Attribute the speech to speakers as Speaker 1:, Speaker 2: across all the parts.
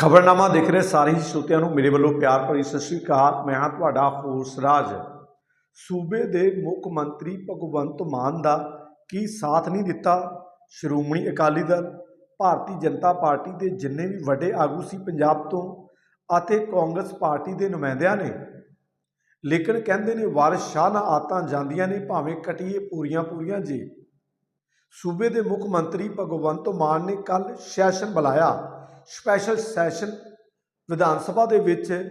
Speaker 1: ਖਬਰਨਾਮਾ ਦੇਖ ਰਹੇ ਸਾਰੇ ਹੀ ਸਰੋਤਿਆਂ ਨੂੰ ਮੇਰੇ ਵੱਲੋਂ ਪਿਆਰ ਭਰੀ ਸਤਿ ਸ੍ਰੀ ਅਕਾਲ। ਮੈਂ ਹਾਂ ਤੁਹਾਡਾ ਹੋਸ ਰਾਜ। ਸੂਬੇ ਦੇ ਮੁੱਖ ਮੰਤਰੀ ਭਗਵੰਤ ਮਾਨ ਦਾ ਕੀ ਸਾਥ ਨਹੀਂ ਦਿੱਤਾ? ਸ਼੍ਰੋਮਣੀ ਅਕਾਲੀ ਦਲ, ਭਾਰਤੀ ਜਨਤਾ ਪਾਰਟੀ ਦੇ ਜਿੰਨੇ ਵੀ ਵੱਡੇ ਆਗੂ ਸੀ ਪੰਜਾਬ ਤੋਂ ਅਤੇ ਕਾਂਗਰਸ ਪਾਰਟੀ ਦੇ ਨੁਮਾਇੰਦਿਆਂ ਨੇ। ਲੇਕਿਨ ਕਹਿੰਦੇ ਨੇ, ਵਾਰਿਸ ਸ਼ਾਹ ਨਾਲ ਆਤਾਂ ਜਾਂਦੀਆਂ ਨੇ, ਭਾਵੇਂ ਕਟੀਏ ਪੂਰੀਆਂ ਪੂਰੀਆਂ ਜੀ। ਸੂਬੇ ਦੇ ਮੁੱਖ ਮੰਤਰੀ ਭਗਵੰਤ ਮਾਨ ਨੇ ਕੱਲ ਸੈਸ਼ਨ ਬੁਲਾਇਆ। ਸਪੈਸ਼ਲ ਸੈਸ਼ਨ ਵਿਧਾਨ ਸਭਾ ਦੇ ਵਿੱਚ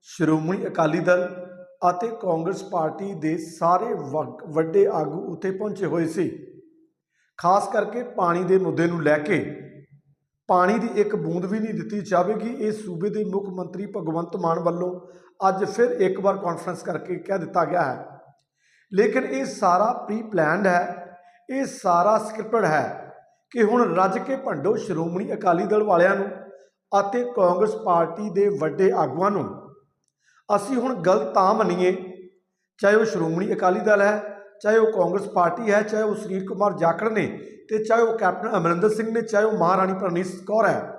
Speaker 1: ਸ਼੍ਰੋਮਣੀ ਅਕਾਲੀ ਦਲ ਅਤੇ ਕਾਂਗਰਸ ਪਾਰਟੀ ਦੇ ਸਾਰੇ ਵ- ਵੱਡੇ ਆਗੂ ਉੱਥੇ ਪਹੁੰਚੇ ਹੋਏ ਸੀ। ਖਾਸ ਕਰਕੇ ਪਾਣੀ ਦੇ ਮੁੱਦੇ ਨੂੰ ਲੈ ਕੇ। ਪਾਣੀ ਦੀ ਇੱਕ ਬੂੰਦ ਵੀ ਨਹੀਂ ਦਿੱਤੀ ਜਾਵੇਗੀ। ਇਹ ਸੂਬੇ ਦੇ ਮੁੱਖ ਮੰਤਰੀ ਭਗਵੰਤ ਮਾਨ ਵੱਲੋਂ ਅੱਜ ਫਿਰ ਇੱਕ ਵਾਰ ਕਾਨਫਰੰਸ ਕਰਕੇ ਕਹਿ ਦਿੱਤਾ ਗਿਆ ਹੈ। ਲੇਕਿਨ ਇਹ ਸਾਰਾ ਪ੍ਰੀ ਪਲਾਨਡ ਹੈ। ਇਹ ਸਾਰਾ ਸਕ੍ਰਿਪਟਡ ਹੈ। ਕਿ ਹੁਣ ਰੱਜ ਕੇ ਭੰਡੋ ਸ਼੍ਰੋਮਣੀ ਅਕਾਲੀ ਦਲ ਵਾਲਿਆਂ ਨੂੰ ਅਤੇ ਕਾਂਗਰਸ ਪਾਰਟੀ ਦੇ ਵੱਡੇ ਆਗੂਆਂ ਨੂੰ। ਅਸੀਂ ਹੁਣ ਗਲਤ ਤਾਂ ਮੰਨੀਏ, ਚਾਹੇ ਉਹ ਸ਼੍ਰੋਮਣੀ ਅਕਾਲੀ ਦਲ ਹੈ, ਚਾਹੇ ਉਹ ਕਾਂਗਰਸ ਪਾਰਟੀ ਹੈ, ਚਾਹੇ ਉਹ ਸੁਨੀਲ ਕੁਮਾਰ ਜਾਖੜ ਨੇ ਤੇ ਚਾਹੇ ਉਹ ਕੈਪਟਨ ਅਮਰਿੰਦਰ ਸਿੰਘ ਨੇ, ਚਾਹੇ ਉਹ ਮਹਾਰਾਣੀ ਪ੍ਰਨੀਤ ਕੌਰ ਹੈ।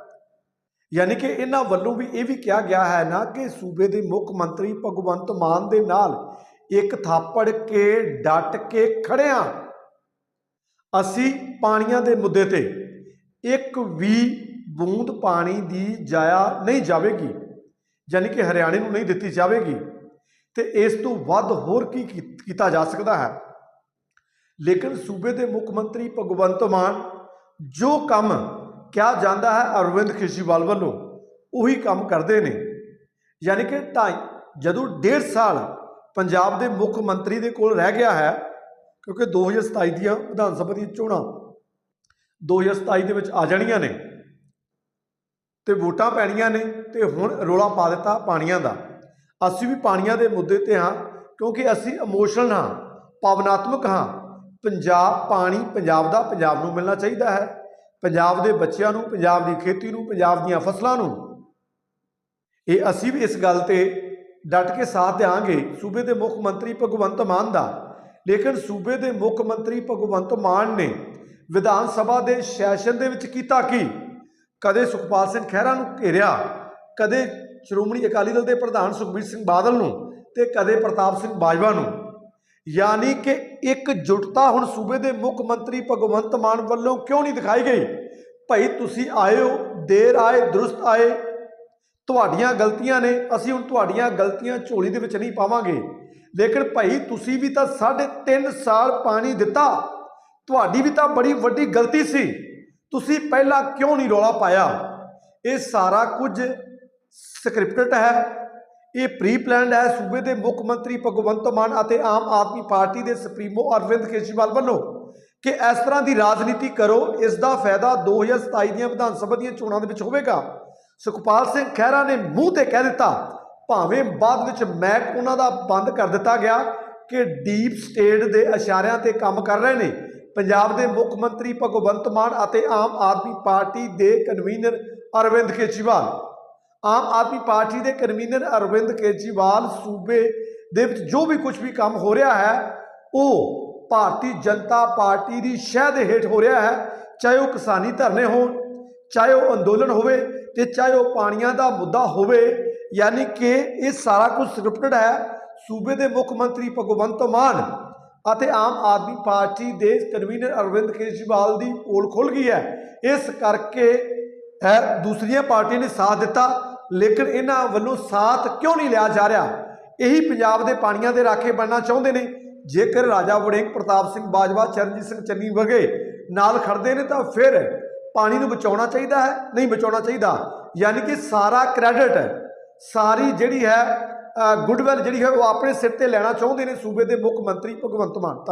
Speaker 1: ਯਾਨੀ ਕਿ ਇਹਨਾਂ ਵੱਲੋਂ ਵੀ ਇਹ ਵੀ ਕਿਹਾ ਗਿਆ ਹੈ ਨਾ ਕਿ ਸੂਬੇ ਦੇ ਮੁੱਖ ਮੰਤਰੀ ਭਗਵੰਤ ਮਾਨ ਦੇ ਨਾਲ ਇੱਕ ਥਾਪੜ ਕੇ ਡਟ ਕੇ ਖੜਿਆਂ ਅਸੀਂ ਪਾਣੀਆਂ ਦੇ ਮੁੱਦੇ ਤੇ ਇੱਕ ਵੀ ਬੂੰਦ ਪਾਣੀ ਦੀ ਜਾਇਆ ਨਹੀਂ ਜਾਵੇਗੀ, ਯਾਨੀ ਕਿ ਹਰਿਆਣੇ ਨੂੰ ਨਹੀਂ ਦਿੱਤੀ ਜਾਵੇਗੀ, ਤੇ ਇਸ ਤੋਂ ਵੱਧ ਹੋਰ ਕੀ ਕੀ- ਕੀਤਾ ਜਾ ਸਕਦਾ ਹੈ? ਲੇਕਿਨ ਸੂਬੇ ਦੇ ਮੁੱਖ ਮੰਤਰੀ ਭਗਵੰਤ ਮਾਨ ਜੋ ਕੰਮ ਕਿਹਾ ਜਾਂਦਾ ਹੈ ਅਰਵਿੰਦ ਕੇਜਰੀਵਾਲ ਵੱਲੋਂ, ਉਹੀ ਕੰਮ ਕਰਦੇ ਨੇ। ਯਾਨੀ ਕਿ ਢਾਈ, ਜਦੋਂ ਡੇਢ ਸਾਲ ਪੰਜਾਬ ਦੇ ਮੁੱਖ ਮੰਤਰੀ ਦੇ ਕੋਲ ਰਹਿ ਗਿਆ ਹੈ ਕਿਉਂਕਿ 2027 ਦੀਆਂ ਵਿਧਾਨ ਸਭਾ ਦੀਆਂ ਚੋਣਾਂ 2027 ਦੇ ਵਿੱਚ ਆ ਜਾਣੀਆਂ ਨੇ ਤੇ ਵੋਟਾਂ ਪੈਣੀਆਂ ਨੇ ਤੇ ਹੁਣ ਰੋਲਾ ਪਾ ਦਿੱਤਾ ਪਾਣੀਆਂ ਦਾ। ਅਸੀਂ ਵੀ ਪਾਣੀਆਂ ਦੇ ਮੁੱਦੇ ਤੇ ਹਾਂ ਕਿਉਂਕਿ ਅਸੀਂ ਇਮੋਸ਼ਨਲ ਹਾਂ, ਭਾਵਨਾਤਮਕ ਹਾਂ। ਪੰਜਾਬ ਪਾਣੀ ਪੰਜਾਬ ਦਾ ਪੰਜਾਬ ਨੂੰ ਮਿਲਣਾ ਚਾਹੀਦਾ ਹੈ। ਪੰਜਾਬ ਦੇ ਬੱਚਿਆਂ ਨੂੰ, ਪੰਜਾਬ ਦੀ ਖੇਤੀ ਨੂੰ, ਪੰਜਾਬ ਦੀਆਂ ਫਸਲਾਂ ਨੂੰ। ਇਹ ਅਸੀਂ ਵੀ ਇਸ ਗੱਲ ਤੇ ਡਟ ਕੇ ਸਾਥ ਦੇਵਾਂਗੇ ਸੂਬੇ ਦੇ ਮੁੱਖ ਮੰਤਰੀ ਭਗਵੰਤ ਮਾਨ ਦਾ ਲੇਕਿਨ ਸੂਬੇ ਦੇ ਮੁੱਖ ਮੰਤਰੀ ਭਗਵੰਤ ਮਾਨ ਨੇ ਵਿਧਾਨ ਸਭਾ ਦੇ ਸੈਸ਼ਨ ਦੇ ਵਿੱਚ ਕੀਤਾ ਕੀ? ਕਦੇ ਸੁਖਪਾਲ ਸਿੰਘ ਖਹਿਰਾ ਨੂੰ ਘੇਰਿਆ? ਕਦੇ ਸ਼੍ਰੋਮਣੀ ਅਕਾਲੀ ਦਲ ਦੇ ਪ੍ਰਧਾਨ ਸੁਖਬੀਰ ਸਿੰਘ ਬਾਦਲ ਨੂੰ? ਤੇ ਕਦੇ ਪ੍ਰਤਾਪ ਸਿੰਘ ਬਾਜਵਾ ਨੂੰ? ਯਾਨੀ ਕਿ ਇੱਕ ਜੁਟਤਾ ਹੁਣ ਸੂਬੇ ਦੇ ਮੁੱਖ ਮੰਤਰੀ ਭਗਵੰਤ ਮਾਨ ਵੱਲੋਂ ਕਿਉਂ ਨਹੀਂ ਦਿਖਾਈ ਗਈ? ਭਾਈ ਤੁਸੀਂ ਆਏ ਹੋ, ਦੇਰ ਆਏ, ਦਰੁਸਤ ਆਏ। ਤੁਹਾਡੀਆਂ ਗਲਤੀਆਂ ਨੇ, ਅਸੀਂ ਹੁਣ ਤੁਹਾਡੀਆਂ ਗਲਤੀਆਂ ਝੋਲੀ ਦੇ ਵਿੱਚ ਨਹੀਂ ਪਾਵਾਂਗੇ। ਲੇਕਿਨ ਭਾਈ, ਤੁਸੀਂ ਵੀ ਤਾਂ ਸਾਢੇ ਤਿੰਨ ਸਾਲ ਪਾਣੀ ਦਿੱਤਾ। ਤੁਹਾਡੀ ਵੀ ਤਾਂ ਬੜੀ ਵੱਡੀ ਗਲਤੀ ਸੀ। ਤੁਸੀਂ ਪਹਿਲਾਂ ਕਿਉਂ ਨਹੀਂ ਰੌਲਾ ਪਾਇਆ? ਇਹ ਸਾਰਾ ਕੁਝ ਸਕ੍ਰਿਪਟਡ ਹੈ। ਇਹ ਪ੍ਰੀ ਪਲਾਨਡ ਹੈ ਸੂਬੇ ਦੇ ਮੁੱਖ ਮੰਤਰੀ ਭਗਵੰਤ ਮਾਨ ਅਤੇ ਆਮ ਆਦਮੀ ਪਾਰਟੀ ਦੇ ਸੁਪਰੀਮੋ ਅਰਵਿੰਦ ਕੇਜਰੀਵਾਲ ਵੱਲੋਂ ਕਿ ਇਸ ਤਰ੍ਹਾਂ ਦੀ ਰਾਜਨੀਤੀ ਕਰੋ, ਇਸ ਦਾ ਫਾਇਦਾ 2027 ਦੀਆਂ ਵਿਧਾਨ ਸਭਾ ਦੀਆਂ ਚੋਣਾਂ ਦੇ ਵਿੱਚ ਹੋਵੇਗਾ। ਸੁਖਪਾਲ ਸਿੰਘ ਖਹਿਰਾ ਨੇ ਮੂੰਹ ਤੇ ਕਹਿ ਦਿੱਤਾ ਭਾਵੇਂ ਬਾਅਦ ਵਿੱਚ ਮੈਕ ਉਹਨਾਂ ਦਾ ਬੰਦ ਕਰ ਦਿੱਤਾ ਗਿਆ ਕਿ ਡੀਪ ਸਟੇਟ ਦੇ ਇਸ਼ਾਰਿਆਂ ਤੇ ਕੰਮ ਕਰ ਰਹੇ ਨੇ। ਪੰਜਾਬ ਦੇ ਮੁੱਖ ਮੰਤਰੀ ਭਗਵੰਤ ਮਾਨ ਅਤੇ ਆਮ ਆਦਮੀ ਪਾਰਟੀ ਦੇ ਕਨਵੀਨਰ ਅਰਵਿੰਦ ਕੇਜਰੀਵਾਲ। ਆਮ ਆਦਮੀ ਪਾਰਟੀ ਦੇ ਕਨਵੀਨਰ ਅਰਵਿੰਦ ਕੇਜਰੀਵਾਲ ਸੂਬੇ ਦੇ ਵਿੱਚ ਜੋ ਵੀ ਕੁਝ ਵੀ ਕੰਮ ਹੋ ਰਿਹਾ ਹੈ, ਉਹ ਭਾਰਤੀ ਜਨਤਾ ਪਾਰਟੀ ਦੀ ਸ਼ਹਿ ਦੇ ਹੇਠ ਹੋ ਰਿਹਾ ਹੈ, ਚਾਹੇ ਉਹ ਕਿਸਾਨੀ ਧਰਨੇ ਹੋਣ, ਚਾਹੇ ਉਹ ਅੰਦੋਲਨ ਹੋਵੇ ਤੇ ਚਾਹੇ ਉਹ ਪਾਣੀਆਂ ਦਾ ਮੁੱਦਾ ਹੋਵੇ ਯਾਨੀ ਕਿ ਇਹ ਸਾਰਾ ਕੁਝ ਸਕ੍ਰਿਪਟਡ ਹੈ, ਸੂਬੇ ਦੇ ਮੁੱਖ ਮੰਤਰੀ ਭਗਵੰਤ ਮਾਨ ਅਤੇ ਆਮ ਆਦਮੀ ਪਾਰਟੀ ਦੇ ਕਨਵੀਨਰ ਅਰਵਿੰਦ ਕੇਜਰੀਵਾਲ ਦੀ ਪੋਲ ਖੁੱਲ ਗਈ ਹੈ। ਇਸ ਕਰਕੇ ਹੈ ਦੂਸਰੀਆਂ ਪਾਰਟੀਆਂ ਨੇ ਸਾਥ ਦਿੱਤਾ, ਲੇਕਿਨ ਇਹਨਾਂ ਵੱਲੋਂ ਸਾਥ ਕਿਉਂ ਨਹੀਂ ਲਿਆ ਜਾ ਰਿਹਾ? ਇਹੀ ਪੰਜਾਬ ਦੇ ਪਾਣੀਆਂ ਦੇ ਰਾਖੇ ਬਣਨਾ ਚਾਹੁੰਦੇ ਨੇ। ਜੇਕਰ ਰਾਜਾ ਵੜਿੰਗ ਪ੍ਰਤਾਪ ਸਿੰਘ ਬਾਜਵਾ, ਚਰਨਜੀਤ ਸਿੰਘ ਚੰਨੀ ਵਗੇ ਨਾਲ ਖੜਦੇ ਨੇ, ਤਾਂ ਫਿਰ ਪਾਣੀ ਨੂੰ ਬਚਾਉਣਾ ਚਾਹੀਦਾ ਹੈ, ਨਹੀਂ ਬਚਾਉਣਾ ਚਾਹੀਦਾ। ਯਾਨੀ ਕਿ ਸਾਰਾ ਕ੍ਰੈਡਿਟ ਸਾਰੀ ਜਿਹੜੀ ਹੈ ਗੁੱਡਵਿਲ ਜਿਹੜੀ ਹੈ ਉਹ ਆਪਣੇ ਸਿਰ ਤੇ ਲੈਣਾ ਚਾਹੁੰਦੇ ਨੇ ਸੂਬੇ ਦੇ ਮੁੱਖ ਮੰਤਰੀ ਭਗਵੰਤ ਮਾਨ।